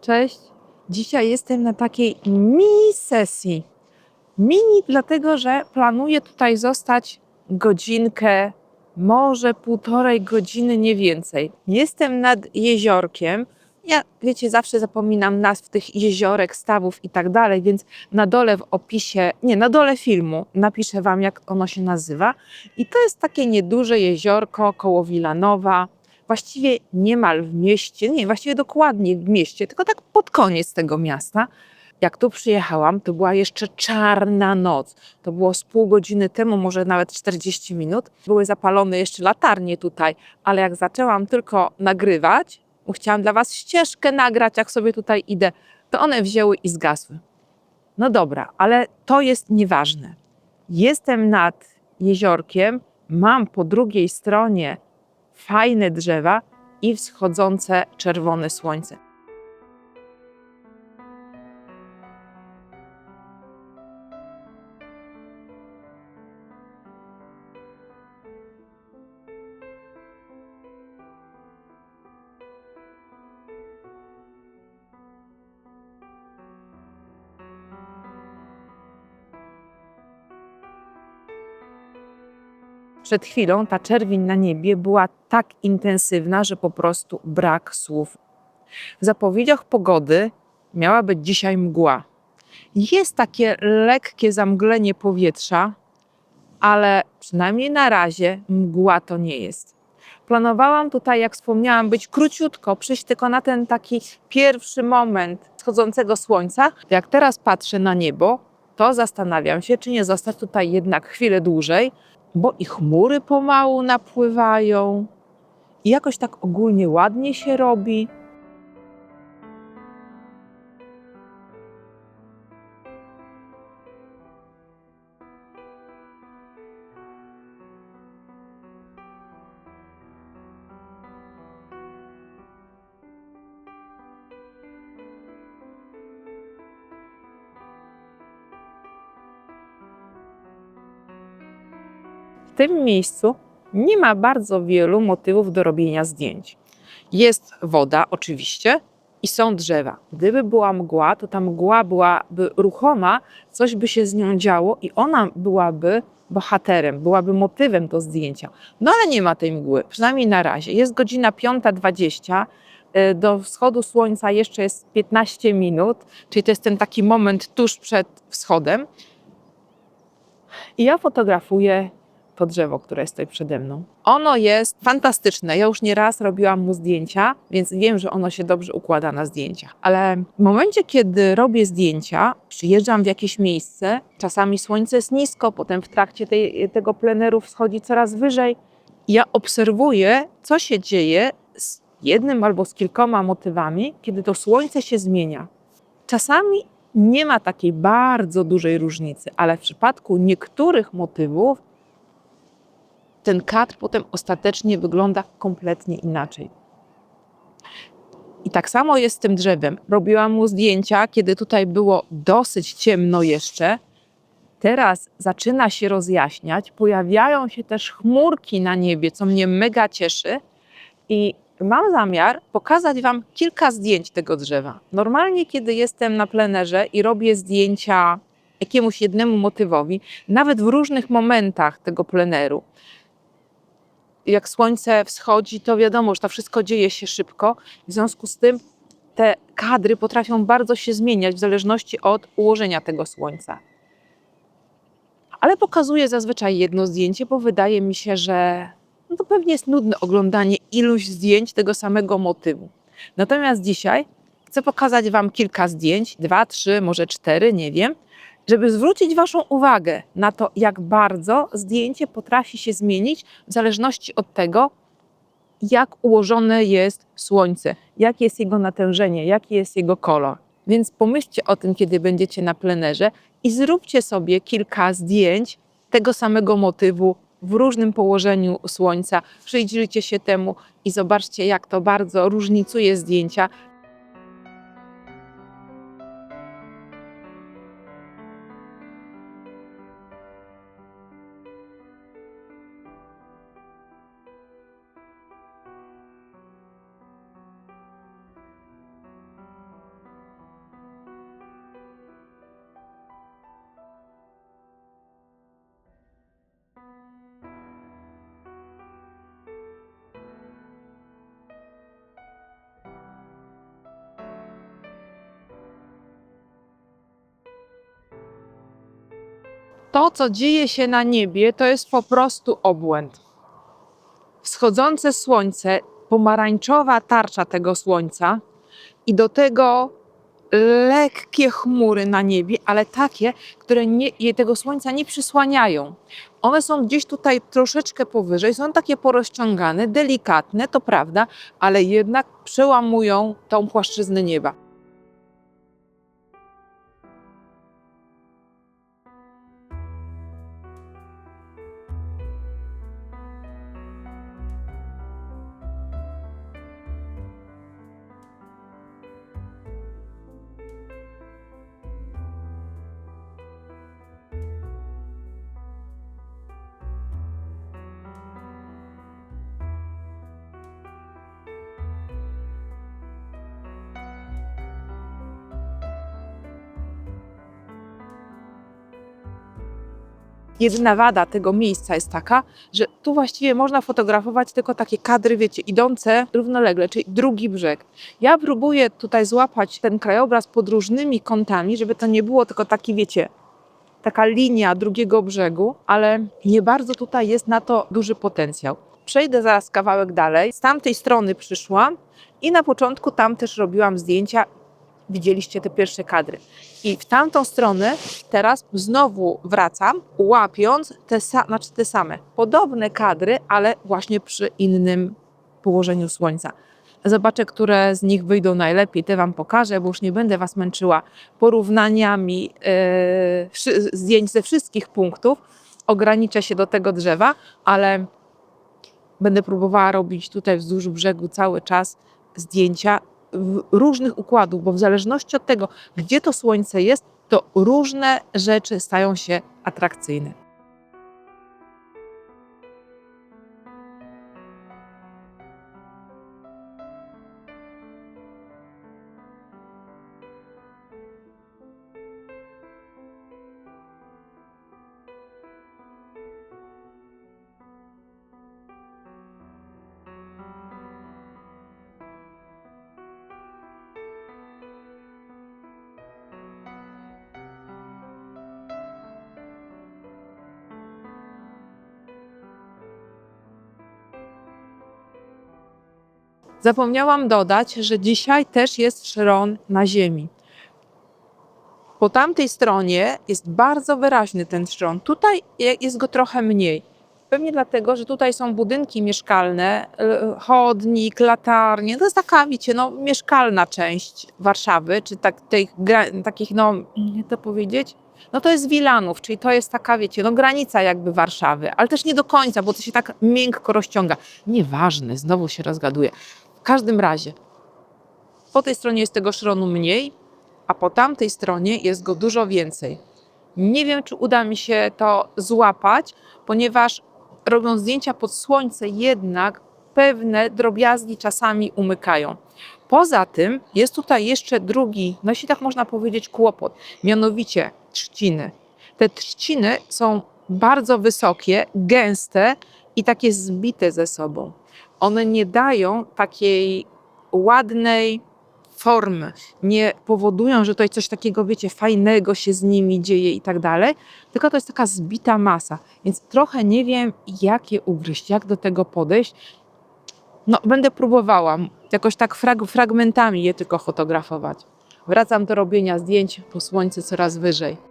Cześć. Dzisiaj jestem na takiej mini sesji. Mini dlatego, że planuję tutaj zostać godzinkę, może półtorej godziny, nie więcej. Jestem nad jeziorkiem. Ja, wiecie, zawsze zapominam nazw tych jeziorek, stawów i tak dalej, więc na dole w opisie, nie, na dole filmu napiszę Wam, jak ono się nazywa. I to jest takie nieduże jeziorko koło Wilanowa właściwie niemal w mieście, nie, właściwie dokładnie w mieście, tylko tak pod koniec tego miasta. Jak tu przyjechałam, to była jeszcze czarna noc. To było z pół godziny temu, może nawet 40 minut. Były zapalone jeszcze latarnie tutaj, ale jak zaczęłam tylko nagrywać, bo chciałam dla Was ścieżkę nagrać, jak sobie tutaj idę, to one wzięły i zgasły. No dobra, ale to jest nieważne. Jestem nad jeziorkiem, mam po drugiej stronie fajne drzewa i wschodzące czerwone słońce. Przed chwilą ta czerwień na niebie była tak intensywna, że po prostu brak słów. W zapowiedziach pogody miała być dzisiaj mgła. Jest takie lekkie zamglenie powietrza, ale przynajmniej na razie mgła to nie jest. Planowałam tutaj, jak wspomniałam, być króciutko, przyjść tylko na ten taki pierwszy moment wschodzącego słońca. Jak teraz patrzę na niebo, to zastanawiam się, czy nie zostać tutaj jednak chwilę dłużej, bo i chmury pomału napływają, i jakoś tak ogólnie ładnie się robi. Tym miejscu nie ma bardzo wielu motywów do robienia zdjęć. Jest woda, oczywiście, i są drzewa. Gdyby była mgła, to ta mgła byłaby ruchoma, coś by się z nią działo i ona byłaby bohaterem, byłaby motywem do zdjęcia. No ale nie ma tej mgły, przynajmniej na razie. Jest godzina 5.20. y, Do wschodu słońca jeszcze jest 15 minut, czyli to jest ten taki moment tuż przed wschodem. I ja fotografuję to drzewo, które jest tutaj przede mną. Ono jest fantastyczne. Ja już nieraz robiłam mu zdjęcia, więc wiem, że ono się dobrze układa na zdjęciach. Ale w momencie, kiedy robię zdjęcia, przyjeżdżam w jakieś miejsce, czasami słońce jest nisko, potem w trakcie tej, tego pleneru wschodzi coraz wyżej. Ja obserwuję, co się dzieje z jednym albo z kilkoma motywami, kiedy to słońce się zmienia. Czasami nie ma takiej bardzo dużej różnicy, ale w przypadku niektórych motywów ten kadr potem ostatecznie wygląda kompletnie inaczej. I tak samo jest z tym drzewem. Robiłam mu zdjęcia, kiedy tutaj było dosyć ciemno jeszcze. Teraz zaczyna się rozjaśniać, pojawiają się też chmurki na niebie, co mnie mega cieszy. I mam zamiar pokazać Wam kilka zdjęć tego drzewa. Normalnie, kiedy jestem na plenerze i robię zdjęcia jakiemuś jednemu motywowi, nawet w różnych momentach tego pleneru, jak słońce wschodzi, to wiadomo, że to wszystko dzieje się szybko. W związku z tym te kadry potrafią bardzo się zmieniać w zależności od ułożenia tego słońca. Ale pokazuję zazwyczaj jedno zdjęcie, bo wydaje mi się, że no to pewnie jest nudne oglądanie iluś zdjęć tego samego motywu. Natomiast dzisiaj chcę pokazać Wam kilka zdjęć, dwa, trzy, może cztery, nie wiem, żeby zwrócić Waszą uwagę na to, jak bardzo zdjęcie potrafi się zmienić w zależności od tego, jak ułożone jest słońce, jakie jest jego natężenie, jaki jest jego kolor. Więc pomyślcie o tym, kiedy będziecie na plenerze i zróbcie sobie kilka zdjęć tego samego motywu w różnym położeniu słońca. Przyjrzyjcie się temu i zobaczcie, jak to bardzo różnicuje zdjęcia, To, co dzieje się na niebie, to jest po prostu obłęd. Wschodzące słońce, pomarańczowa tarcza tego słońca i do tego lekkie chmury na niebie, ale takie, które nie, tego słońca nie przysłaniają. One są gdzieś tutaj troszeczkę powyżej, są takie porozciągane, delikatne, to prawda, ale jednak przełamują tą płaszczyznę nieba. Jedyna wada tego miejsca jest taka, że tu właściwie można fotografować tylko takie kadry, wiecie, idące równolegle, czyli drugi brzeg. Ja próbuję tutaj złapać ten krajobraz pod różnymi kątami, żeby to nie było tylko taki, wiecie, taka linia drugiego brzegu, ale nie bardzo tutaj jest na to duży potencjał. Przejdę zaraz kawałek dalej. Z tamtej strony przyszłam i na początku tam też robiłam zdjęcia. Widzieliście te pierwsze kadry. I w tamtą stronę teraz znowu wracam, łapiąc te, sa- znaczy te same, podobne kadry, ale właśnie przy innym położeniu słońca. Zobaczę, które z nich wyjdą najlepiej, te Wam pokażę, bo już nie będę Was męczyła porównaniami wszy- zdjęć ze wszystkich punktów. Ograniczę się do tego drzewa, ale będę próbowała robić tutaj wzdłuż brzegu cały czas zdjęcia różnych układów, bo w zależności od tego, gdzie to słońce jest, to różne rzeczy stają się atrakcyjne. Zapomniałam dodać, że dzisiaj też jest szron na ziemi. Po tamtej stronie jest bardzo wyraźny ten szron. Tutaj je- jest go trochę mniej. Pewnie dlatego, że tutaj są budynki mieszkalne, chodnik, latarnie. To jest taka, wiecie, no, mieszkalna część Warszawy, czy tak, takich, no, nie to powiedzieć, no to jest Wilanów, czyli to jest taka, wiecie, no granica jakby Warszawy, ale też nie do końca, bo to się tak miękko rozciąga. Nieważne, znowu się rozgaduję. Każdym razie, po tej stronie jest tego szronu mniej, a po tamtej stronie jest go dużo więcej. Nie wiem, czy uda mi się to złapać, ponieważ robiąc zdjęcia pod słońce, jednak pewne drobiazgi czasami umykają. Poza tym jest tutaj jeszcze drugi, no jeśli tak można powiedzieć, kłopot, mianowicie trzciny. Te trzciny są bardzo wysokie, gęste i takie zbite ze sobą. One nie dają takiej ładnej formy, nie powodują, że tutaj coś takiego, wiecie, fajnego się z nimi dzieje i tak dalej, tylko to jest taka zbita masa. Więc trochę nie wiem, jak je ugryźć, jak do tego podejść. No, będę próbowała jakoś tak frag fragmentami je tylko fotografować. Wracam do robienia zdjęć po słońcu coraz wyżej.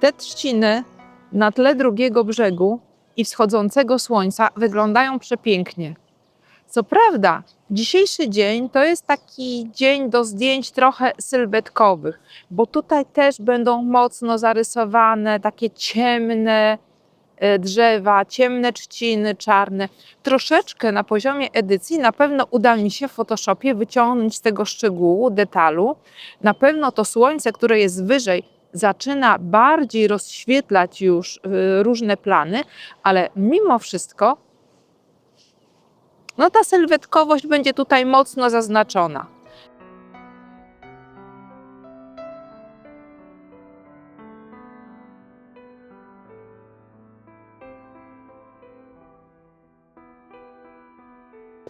Te trzciny na tle drugiego brzegu i wschodzącego słońca wyglądają przepięknie. Co prawda, dzisiejszy dzień to jest taki dzień do zdjęć trochę sylwetkowych, bo tutaj też będą mocno zarysowane takie ciemne e, drzewa, ciemne trzciny, czarne. Troszeczkę na poziomie edycji na pewno uda mi się w Photoshopie wyciągnąć z tego szczegółu, detalu. Na pewno to słońce, które jest wyżej, zaczyna bardziej rozświetlać już y, różne plany, ale mimo wszystko no ta sylwetkowość będzie tutaj mocno zaznaczona.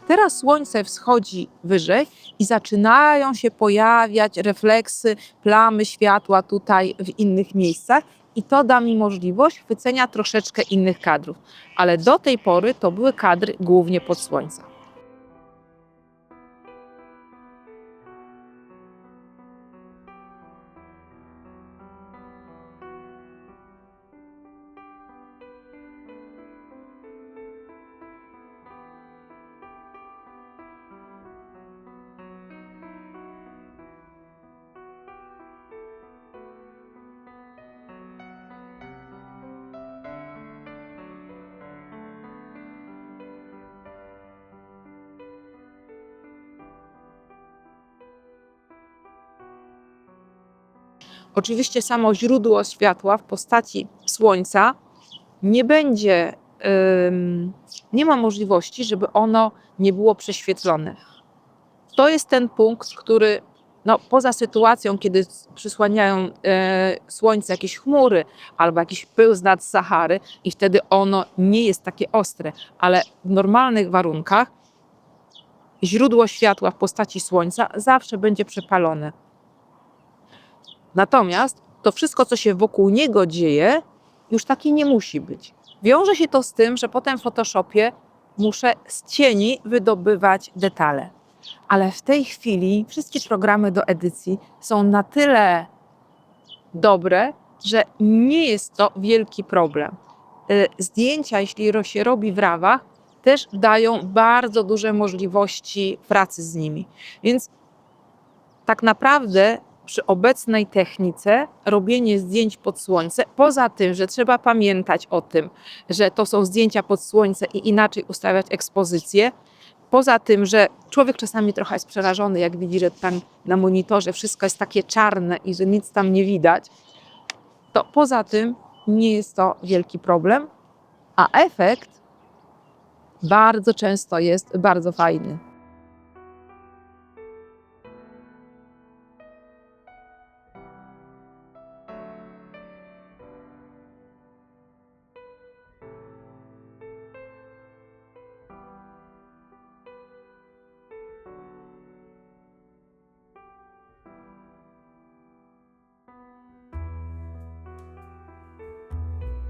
Teraz słońce wschodzi wyżej i zaczynają się pojawiać refleksy, plamy światła tutaj w innych miejscach. I to da mi możliwość chwycenia troszeczkę innych kadrów. Ale do tej pory to były kadry głównie pod słońca. Oczywiście samo źródło światła w postaci słońca nie będzie, nie ma możliwości, żeby ono nie było prześwietlone. To jest ten punkt, który no, poza sytuacją, kiedy przysłaniają e, słońce jakieś chmury albo jakiś pył z nad Sahary i wtedy ono nie jest takie ostre, ale w normalnych warunkach źródło światła w postaci słońca zawsze będzie przepalone. Natomiast to wszystko, co się wokół niego dzieje, już taki nie musi być. Wiąże się to z tym, że potem w Photoshopie muszę z cieni wydobywać detale. Ale w tej chwili wszystkie programy do edycji są na tyle dobre, że nie jest to wielki problem. Y, Zdjęcia, jeśli się robi w rawach, też dają bardzo duże możliwości pracy z nimi. Więc tak naprawdę przy obecnej technice robienie zdjęć pod słońce, poza tym, że trzeba pamiętać o tym, że to są zdjęcia pod słońce i inaczej ustawiać ekspozycję, poza tym, że człowiek czasami trochę jest przerażony, jak widzi, że tam na monitorze wszystko jest takie czarne i że nic tam nie widać, to poza tym nie jest to wielki problem, a efekt bardzo często jest bardzo fajny.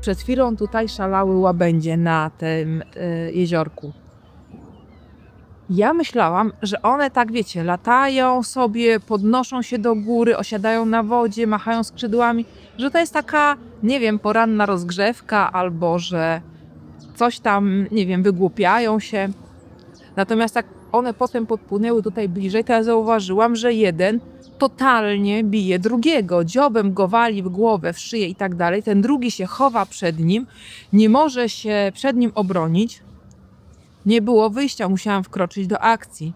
Przed chwilą tutaj szalały łabędzie na tym y, jeziorku. Ja myślałam, że one tak, wiecie, latają sobie, podnoszą się do góry, osiadają na wodzie, machają skrzydłami, że to jest taka, nie wiem, poranna rozgrzewka albo że coś tam, nie wiem, wygłupiają się. Natomiast jak one potem podpłynęły tutaj bliżej, to ja zauważyłam, że jeden totalnie bije drugiego. Dziobem go wali w głowę, w szyję i tak dalej. Ten drugi się chowa przed nim, nie może się przed nim obronić. Nie było wyjścia, musiałam wkroczyć do akcji.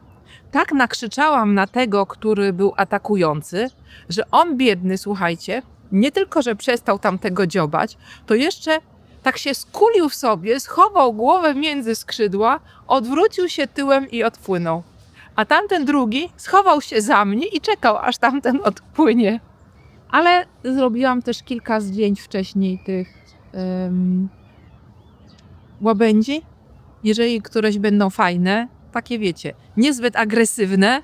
Tak nakrzyczałam na tego, który był atakujący, że on biedny, słuchajcie, nie tylko, że przestał tamtego dziobać, to jeszcze tak się skulił w sobie, schował głowę między skrzydła, odwrócił się tyłem i odpłynął. A tamten drugi schował się za mnie i czekał, aż tamten odpłynie. Ale zrobiłam też kilka zdjęć wcześniej tych um, łabędzi. Jeżeli któreś będą fajne, takie wiecie, niezbyt agresywne,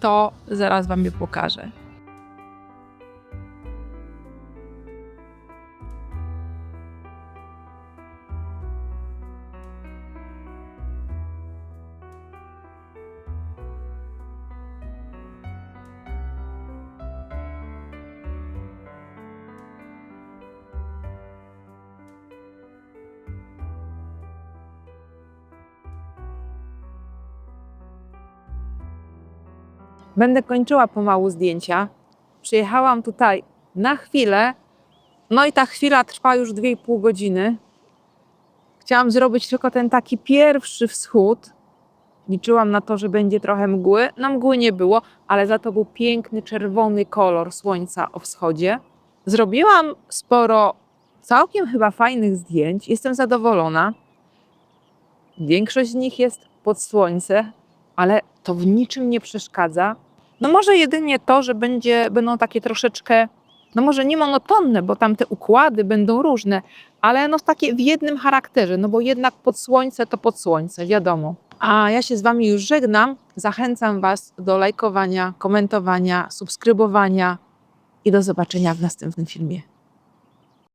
to zaraz wam je pokażę. Będę kończyła pomału zdjęcia. Przyjechałam tutaj na chwilę, no i ta chwila trwa już 2,5 godziny. Chciałam zrobić tylko ten taki pierwszy wschód. Liczyłam na to, że będzie trochę mgły. No mgły nie było, ale za to był piękny czerwony kolor słońca o wschodzie. Zrobiłam sporo całkiem chyba fajnych zdjęć. Jestem zadowolona. Większość z nich jest pod słońce, ale to w niczym nie przeszkadza. No może jedynie to, że będzie, będą takie troszeczkę, no może nie monotonne, bo tam te układy będą różne, ale no takie w jednym charakterze, no bo jednak pod słońce to pod słońce, wiadomo. A ja się z Wami już żegnam. Zachęcam Was do lajkowania, komentowania, subskrybowania i do zobaczenia w następnym filmie.